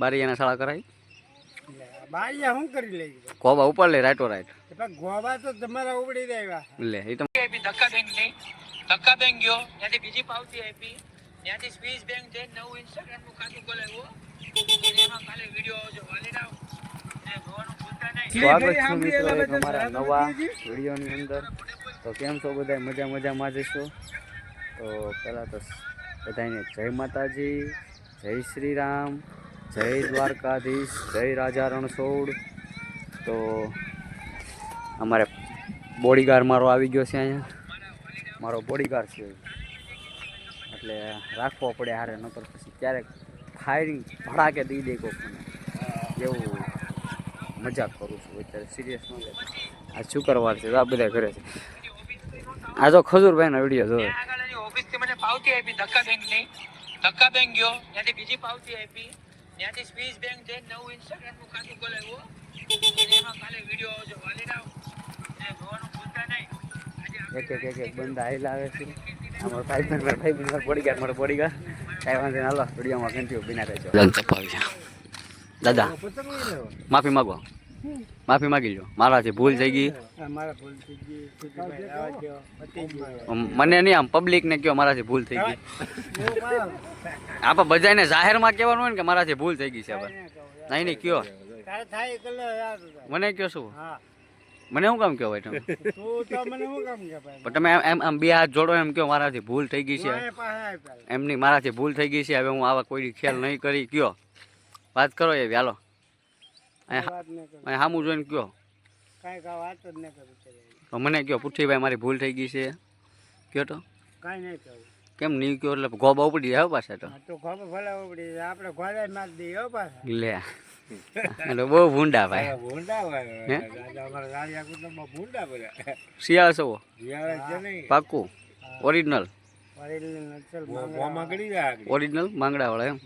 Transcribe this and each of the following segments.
બારીયાના શાળા કરાય બારીયા શું કરી લઈ કોબા ઉપર લે રાઈટો રાઈટ ગોવા તો તમારા ઉબડી દેવા લે એ તો ધક્કા બેંકની ધક્કા બેંક ગયો. ત્યાંથી બીજી પાવતી આપી. ત્યાંથી સ્વીસ બેંક જઈને નવું ઇન્સ્ટાગ્રામનું ખાતું ખોલાવ્યું. એમાં ખાલી વીડિયો જો વાલી રાવ. ને જોવાનું ભૂલતા નહીં. સ્વાગત છે મિત્રો અમારા નવા વિડીયોની અંદર. તો કેમ છો બધા મજા મજામાં જશો તો પહેલાં તો બધાને જય માતાજી જય શ્રી રામ. જય દ્વારકાધીશ, જય રાજા રણછોડ. તો અમારે બોડીગાર મારો આવી ગયો છે અહીંયા. મારો બોડીગાર છે. એટલે રાખવો પડે હારે, નકર પછી ક્યારેક ફાયરિંગ ભડાકે દઈ દે કોક મને એવું મજાક કરું છું, અત્યારે સિરિયસ ન આ શુક્રવાર છે? તો આ બધા કરે છે. આ જો ખજૂરભાઈનો વીડિયો જોયો ધક્કા બેંક ગયો બીજી પાવતી આપી. ત્યાંથી સ્પીચ બેંક જઈને નવું ઇન્સ્ટાગ્રામનું ખાતું ખોલાવ્યું અને એમાં ખાલી વીડિયો જો વાલી રાવ. જોવાનું ભૂલતા નહીં. એક એક એક એક બંદા આવેલા આવે છે અમારો મારા ભાઈ બહેન બોડીગાર્ડ મારો બોડીગાર્ડ કાંઈ વાંધો નહીં. હાલો વિડીયોમાં કન્ટિન્યુ બિના રહેજો. દાદા માફી માગો. માફી માગી લો મારાથી ભૂલ થઈ ગઈ. મને નહીં આમ પબ્લિકને કયો મારાથી ભૂલ થઈ ગઈ. આપણે બધાને જાહેરમાં કહેવાનું હોય ને કે મારાથી ભૂલ થઈ ગઈ છે ના કહું. નહીં નહીં કયો. મને કયો શું? મને શું કામ ભાઈ તમે? પણ તમે એમ એમ આમ બે હાથ જોડો એમ કયો મારાથી ભૂલ થઈ ગઈ છે? એમની મારાથી ભૂલ થઈ ગઈ છે. હવે હું આવા કોઈ ખ્યાલ નહીં કરી. કયો. વાત કરો એ હાલો કાંઈ વાત ન કરું. અહીં સામું જોઈને કયો. કાંઈ કાંઈ વાત જ ન કરું મને કયો પુઠ્ઠીભાઈ મારી ભૂલ થઈ ગઈ છે. કયો તો. કાંઈ નહીં કહું કેમ નહીં કયો? એટલે ગોબા ઉપડી જાય હો પાછા તો. તો ખબર ભલે ઉપડી જાય. આપણે ગોળાઈ મારી દઈએ હો પાછા. લે. એટલે બહુ ભૂંડા ભાઈ. ભૂંડા હે? અમારા રાજા કુટુંબમાં ભૂંડા બધા. શિયાળ સવો જીવાડા છે નહીં પાક્કું? ઓરિજિનલ? વરેલી નચલ માંગડા. વાળા. માંગડાવાળા એમ?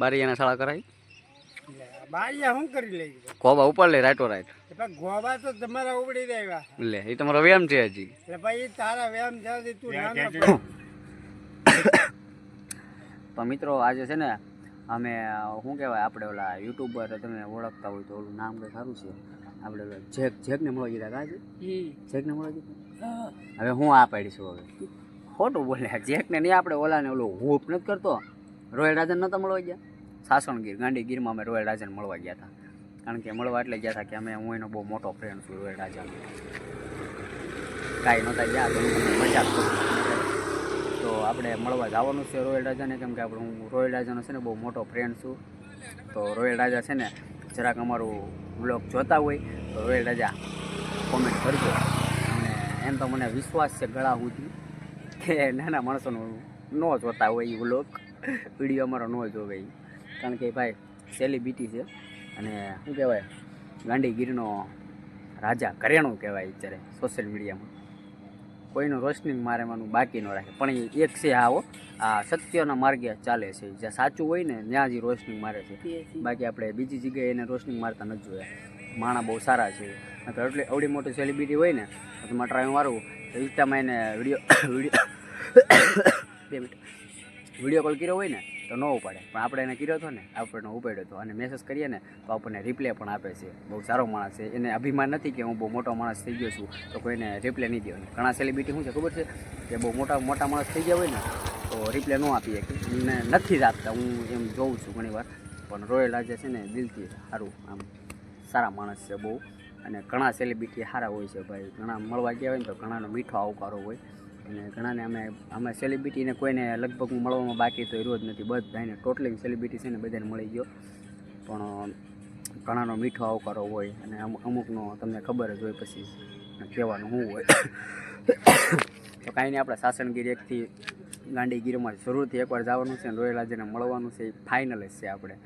બારીયાના શાળા કરાય? બારીયા શું કરી લઈ ગોબા ઉપર લે રાઈટો રાઈટ. પણ ગોવા તો તમારા ઉપડી દેવા લે એ તમારો વ્યાયામ છે હજી. એટલે ભાઈ તારા વ્યાયામ થવાથી તું નાનો તો મિત્રો આજે છે ને અમે શું કહેવાય આપણે ઓલા યુટ્યુબર તમે ઓળખતા હોય તો ઓલું નામ કંઈ સારું છે? આપણે ઓલા જેક જેકને મળવા જતા કાં છે જેકને મળવા જતા હવે હું આ પાડીશું હવે. ખોટું બોલે જેકને નહીં આપણે ઓલાને ઓલું હૂપ નથી કરતો. રોયલ રાજા નહોતા મળવા ગયા? સાસણગીર, ગાંધીગીરમાં અમે રોયલ રાજાને મળવા ગયા હતા. કારણ કે મળવા એટલે ગયા હતા કે અમે, હું એનો બહુ મોટો ફ્રેન્ડ છું રોયલ રાજાનો. કાંઈ નહોતા ગયા, તો મજાક તો આપણે મળવા જવાનું છે રોયલ રાજાને, કેમ કે આપણે, હું રોયલ રાજાનો છે ને બહુ મોટો ફ્રેન્ડ છું. તો રોયલ રાજા છે ને, જરાક અમારું બ્લોગ જોતા હોય, તો રોયલ રાજા કોમેન્ટ કરજો. અને એમ તો મને વિશ્વાસ છે ગળા સુધી કે નાના માણસોનું ન જોતા હોય એ બ્લોગ વીડિયો અમારો ન જોવે. કારણ કે ભાઈ સેલિબ્રિટી છે. અને શું કહેવાય, ગાંધીગીરનો રાજા કર્યાણું કહેવાય અત્યારે સોશિયલ મીડિયામાં કોઈનું રોશનિંગ મારેવાનું બાકી ન રાખે. પણ એ એક છે આવો આ સત્યના માર્ગે ચાલે છે. જ્યાં સાચું હોય ને, ત્યાં જ રોશનિંગ મારે છે. બાકી આપણે બીજી જગ્યાએ એને રોશનિંગ મારતા નથી જોયા માણા બહુ સારા છે. નકર એટલે અવડી મોટી સેલિબ્રિટી હોય ને, તો મારવું તો ઇન્સ્ટામાં એને વીડિયો વીડિયો બે મિનિટ. વીડિયો કોલ કર્યો હોય ને, તો ન ઉપાડે. પણ આપણે એને કર્યો હતો ને આપણને ઉપાડ્યો હતો. અને મેસેજ કરીએ ને, તો આપણને રિપ્લે પણ આપે છે. બહુ સારો માણસ છે. એને અભિમાન નથી કે હું બહુ મોટો માણસ થઈ ગયો છું, તો કોઈને રિપ્લે નહીં દેવાનો. ઘણા સેલિબ્રિટી શું છે, ખબર છે? કે બહુ મોટા મોટા માણસ થઈ ગયા હોય ને, તો રિપ્લે ન આપી શકે એમને નથી જ આપતા હું એમ જોઉં છું ઘણીવાર પણ રોયલ આજે છે ને, દિલથી સારું, આમ સારા માણસ છે બહુ. અને ઘણા સેલિબ્રિટી સારા હોય છે ભાઈ. ઘણા મળવા ગયા હોય ને, તો ઘણાનો મીઠો આવકારો હોય. અને ઘણાને અમે અમે સેલિબ્રિટીને કોઈને લગભગ હું મળવામાં બાકી તો રહ્યો જ નથી. બધાને ટોટલી સેલિબ્રિટી છે ને બધાને મળી ગયો. પણ, ઘણાનો મીઠો આવકારો હોય અને અમુકનો તમને ખબર જ હોય પછી કહેવાનું શું હોય. તો કાંઈ નહીં, આપણે સાસણગીર એકથી ગાંડીગીરમાં જરૂરથી એકવાર જવાનું છે અને રોયલ મળવાનું છે. એ ફાઇનલ જ છે આપણે.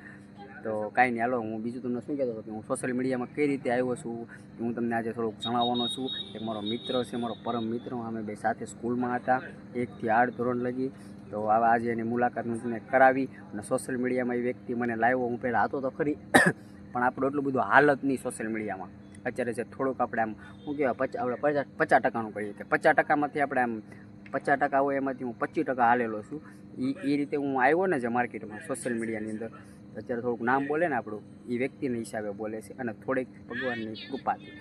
તો કાંઈ નહીં. હાલો, હું બીજું તમને શું કહેતો હતો કે હું સોશિયલ મીડિયામાં કઈ રીતે આવ્યો છું હું તમને આજે થોડુંક જણાવવાનો છું. એક મારો મિત્ર છે, મારો પરમ મિત્ર. અમે બે સાથે સ્કૂલમાં હતા, એકથી આઠ ધોરણ લગી. તો આવા આજે એની મુલાકાત હું તમને કરાવી અને સોશિયલ મીડિયામાં એ વ્યક્તિ મને લાવ્યો. હું પહેલાં હતો તો ખરી, પણ આપણું એટલું બધું હાલત નહીં સોશિયલ મીડિયામાં અત્યારે જે થોડુંક આપણે આમ શું કહેવાય પચાસ આપણે પચાસ પચાસ ટકાનું કહીએ કે પચાસ ટકામાંથી આપણે આમ પચાસ ટકા હોય એમાંથી હું પચીસ ટકા હાલેલો છું. એ એ રીતે હું આવ્યો ને જે માર્કેટમાં, સોશિયલ મીડિયાની અંદર અત્યારે થોડુંક નામ બોલે ને આપણું એ વ્યક્તિના હિસાબે બોલે છે અને થોડીક ભગવાનની કૃપાથી.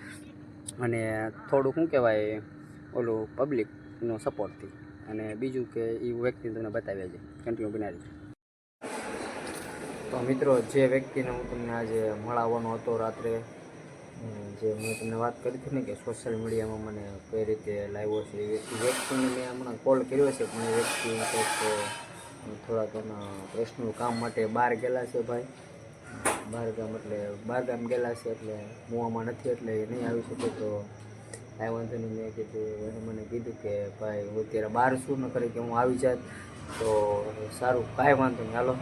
અને થોડુંક શું કહેવાય, ઓલું પબ્લિકનો સપોર્ટથી. અને બીજું કે એ વ્યક્તિ તમને બતાવ્યા છે કન્ટિન્યુ બનાવી તો મિત્રો, જે વ્યક્તિને હું તમને આજે મળાવવાનો હતો રાત્રે જે મેં તમને વાત કરી હતી ને કે સોશિયલ મીડિયામાં મને કઈ રીતે લાવ્યો છે. એ વ્યક્તિને મેં હમણાં કોલ કર્યો છે, પણ એ વ્યક્તિ કંઈક થોડાક એના પર્સનલ કામ માટે બહાર ગયેલા છે ભાઈ. બહાર ગામ એટલે બહાર ગામ ગયેલા છે એટલે મોવામાં નથી, એટલે એ નહીં આવી શકે તો કાંઈ વાંધો નહીં. મેં કીધું, એને મને કીધું કે, ભાઈ, હું અત્યારે બહાર શું ન કરી કે હું આવી જાત. તો સારું, કાંઈ વાંધો નહીં. હાલો.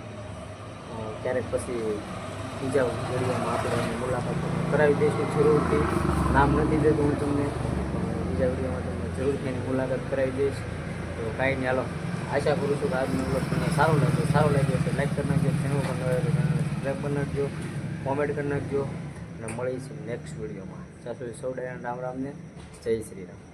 ક્યારેક પછી બીજા વિડીયોમાં આપણે મુલાકાત કરાવી દઈશું જરૂરથી. નામ નથી દેતું હું તમને. બીજા વિડીયોમાં તમને જરૂરથી એની મુલાકાત કરાવી દઈશ. તો કાંઈ નહીં, હાલો. આશા કરું છું કે આજનો બ્લોગ તમને સારો લાગ્યો. સારો લાગ્યો તો લાઈક કરી નાખજો ચેનલ પર નવા તો ચેનલ સબસ્ક્રાઈબ કરી નાખજો કોમેન્ટ કરી નાખજો. અને મળીશું નેક્સ્ટ વિડીયોમાં ત્યાં સુધી સૌ ડાયન રામ રામને. જય શ્રી રામ.